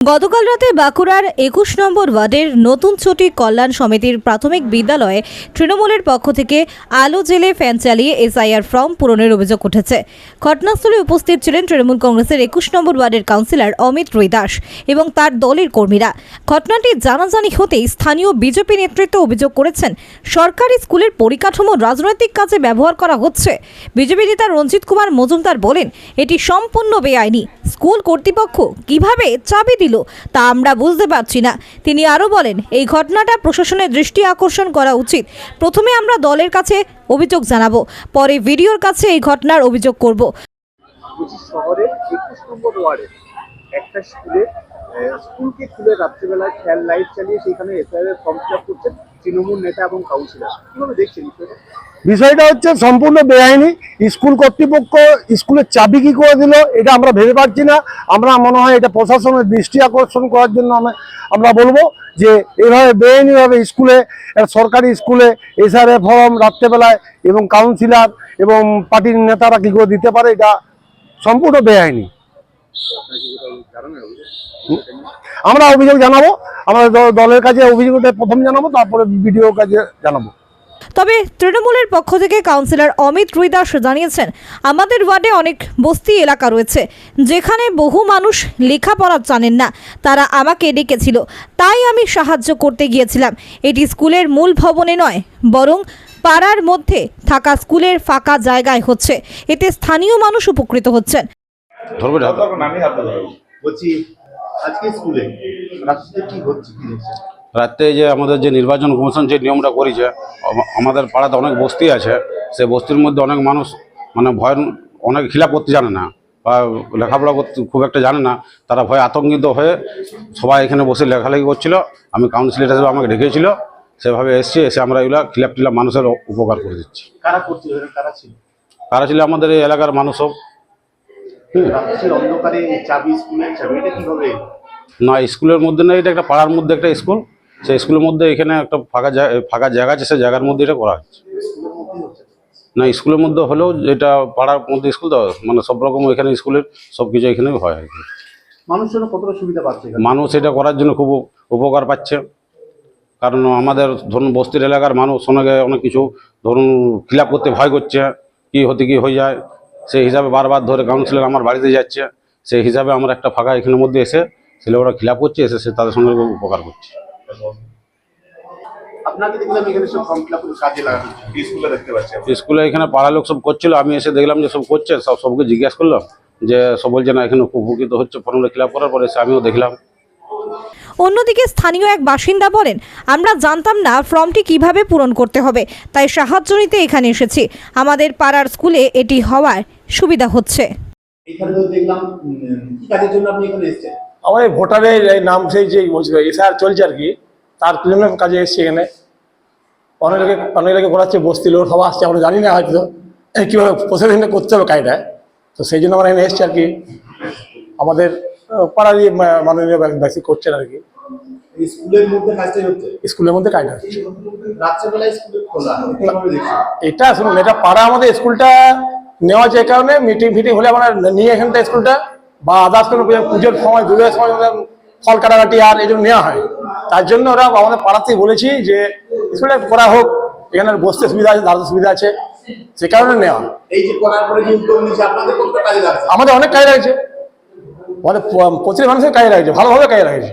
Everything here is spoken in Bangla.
গতকাল রাতে বাঁকুড়ার একুশ নম্বর ওয়ার্ডের নতুন চটি কল্যাণ সমিতির প্রাথমিক বিদ্যালয়ে তৃণমূলের পক্ষ থেকে আলো জেলে ফ্যান চালিয়ে এসআইআর ফর্ম পূরণের অভিযোগ উঠেছে। ঘটনাস্থলে উপস্থিত ছিলেন তৃণমূল কংগ্রেসের একুশ নম্বর ওয়ার্ডের কাউন্সিলর অমিত রৈদাস এবং তার দলের কর্মীরা। ঘটনাটি জানাজানি হতেই স্থানীয় বিজেপি নেতৃত্ব অভিযোগ করেছেন, সরকারি স্কুলের পরিকাঠামো রাজনৈতিক কাজে ব্যবহার করা হচ্ছে। বিজেপি নেতা রঞ্জিত কুমার মজুমদার বলেন, এটি সম্পূর্ণ বেআইনি। স্কুল কর্তৃপক্ষ কীভাবে চাবি দিল তা আমরা বুঝতে পারছি না। তিনি আরও বলেন, এই ঘটনাটা প্রশাসনের দৃষ্টি আকর্ষণ করা উচিত। প্রথমে আমরা দলের কাছে অভিযোগ জানাব, পরে ভিডিওর কাছে এই ঘটনার অভিযোগ করব। একটা স্কুলে স্কুলকে খুলে রাত্রিবেলায় খেয়াল লাইট চালিয়ে সেখানে এফআইআর ফর্ম ফিল করছেন। তৃণমূল নেতা এবং কাউন্সিলর কীভাবে দেখছেন বিষয়টা? হচ্ছে সম্পূর্ণ বেআইনি। স্কুল কর্তৃপক্ষ স্কুলের চাবি কি করে দিল এটা আমরা ভেবে পাচ্ছি না। আমরা মনে হয় এটা প্রশাসনের দৃষ্টি আকর্ষণ করার জন্য আমি- আমরা বলব যে এভাবে বেআইনিভাবে স্কুলে সরকারি স্কুলে এসআরএ ফর্ম রাত্রেবেলায় এবং কাউন্সিলর এবং পার্টির নেতারা কি করে দিতে পারে এটা সম্পূর্ণ বেআইনি। আমরা অভিযোগ জানাব আমরা দলের কাছে অভিযোগটা প্রথম জানাব তারপরে বিডিওর কাছে জানাব। তবে তৃণমূলের পক্ষ থেকে কাউন্সিলর অমিত রুইদাস জানিয়েছেন আমাদের ওয়ার্ডে অনেক বস্তি এলাকা রয়েছে যেখানে বহু মানুষ লেখাপড়া জানেন না তারা আমাকে ডেকেছিল তাই আমি সাহায্য করতে গিয়েছিলাম। এটি স্কুলের মূল ভবনে নয় বরং পাড়ার মধ্যে থাকা স্কুলের ফাঁকা জায়গায় হচ্ছে এতে স্থানীয় মানুষ উপকৃত হচ্ছেন। বলছি আজকে স্কুলে রাত্রিতে কি হচ্ছে কি দেখছেন রাত্রে যে আমাদের যে নির্বাচন কমিশন যে নিয়মটা করেছে আমাদের পাড়াতে অনেক বস্তি আছে সেই বস্তির মধ্যে অনেক মানুষ মানে ভয় অনেক খিলাপ করতে জানে না বা লেখাপড়া করতে খুব একটা জানে না তারা ভয় আতঙ্কিত হয়ে সবাই এখানে বসে লেখালেখি করছিল আমি কাউন্সিলর হিসেবে আমাকে ডেকেছিল সেভাবে এসছি এসে আমরা এগুলা খিলাপ টিলাপ মানুষের উপকার করে দিচ্ছি। কারা করছিল কারা ছিল? কারা ছিল আমাদের এই এলাকার মানুষ সব রাত্রির অন্ধকারে চাবি স্কুলের চাবি এটা কীভাবে? না স্কুলের মধ্যে না এটা একটা পাড়ার মধ্যে একটা স্কুল। সেই স্কুলের মধ্যে এখানে একটা ফাঁকা জায়গা ফাঁকা জায়গা আছে সেই জায়গার মধ্যে এটা করা হচ্ছে। না স্কুলের মধ্যে হলেও এটা পাড়ার মধ্যে স্কুল তো মানে সব রকম এখানে স্কুলের সব কিছু এখানে হয় আর কি। মানুষ কতটা সুবিধা পাচ্ছে মানুষ এটা করার জন্য খুব উপকার পাচ্ছে। কারণ আমাদের ধরুন বস্তির এলাকার মানুষ অনেকে অনেক কিছু ধরুন খিলাপ করতে ভয় করছে কি হতে কি হয়ে যায়। সেই হিসাবে বারবার ধরে কাউন্সিলর আমার বাড়িতে যাচ্ছে। সেই হিসাবে আমরা একটা ফাঁকা এখানের মধ্যে এসে ছেলে ওরা খিলাপ করছে এসে সে তাদের সঙ্গে উপকার করছে। স্কুলে এখানে পাড়ার লোক সব করছিল আমি এসে দেখলাম যে সব করছে সব সবকে জিজ্ঞাসা করলাম যে সব বলছে না এখানে উপকৃত হচ্ছে ফর্মটা খিলাপ করার পরে এসে আমিও দেখলাম। অন্যদিকে স্থানীয় এক বাসিন্দা বলেন আমরা জানতাম না ফর্মটি কীভাবে পূরণ করতে হবে তাই সাহায্য নিতে এখানে এসেছি। আমাদের পাড়ার স্কুলে এটি হওয়ার সুবিধা হচ্ছে। এখানে তো দেখলাম কি কাজের জন্য আপনি এখানে এসেছেন? আমার এই ভোটারের এই নাম সেই যে বলছিল এসআর চলছে আর কি তার জন্য কাজে এসছি এখানে। অনেক লোকে অনেক লোকে করাচ্ছে বস্তি লোক সবাই আসছে আমরা জানি না হয়তো এই কীভাবে প্রসেসিংটা করতে হবে কাজটা। তো সেই জন্য আমরা এখানে এসছি আর কি। আমাদের পাড়ারই মাননীয় বেশি করছেন আর কি। স্কুলের মধ্যে কাজটাই হচ্ছে? স্কুলের মধ্যে কাজটা হচ্ছে রাত্রেবেলায় স্কুলে খোলা এটা শুনুন এটা পাড়া আমাদের স্কুলটা নেওয়া যে কারণে মিটিং ফিটিং হলে আমরা নিয়ে এখানটা স্কুলটা বা আদার্স কোনো পুজোর সময় দুর্গের সময় ফল কাটাকাটি আর এই জন্য নেওয়া হয়। তার জন্য ওরা আমাদের পাড়াতেই বলেছি যে স্কুলটা করা হোক এখানে বসতে সুবিধা আছে দাঁড়াতে সুবিধা আছে সে কারণে নেওয়া। এই যে করার পরে আমাদের অনেক কাজে লাগছে। আমাদের প- প্রতিটি মানুষের কাজে লাগছে ভালোভাবে কাজে লাগছে।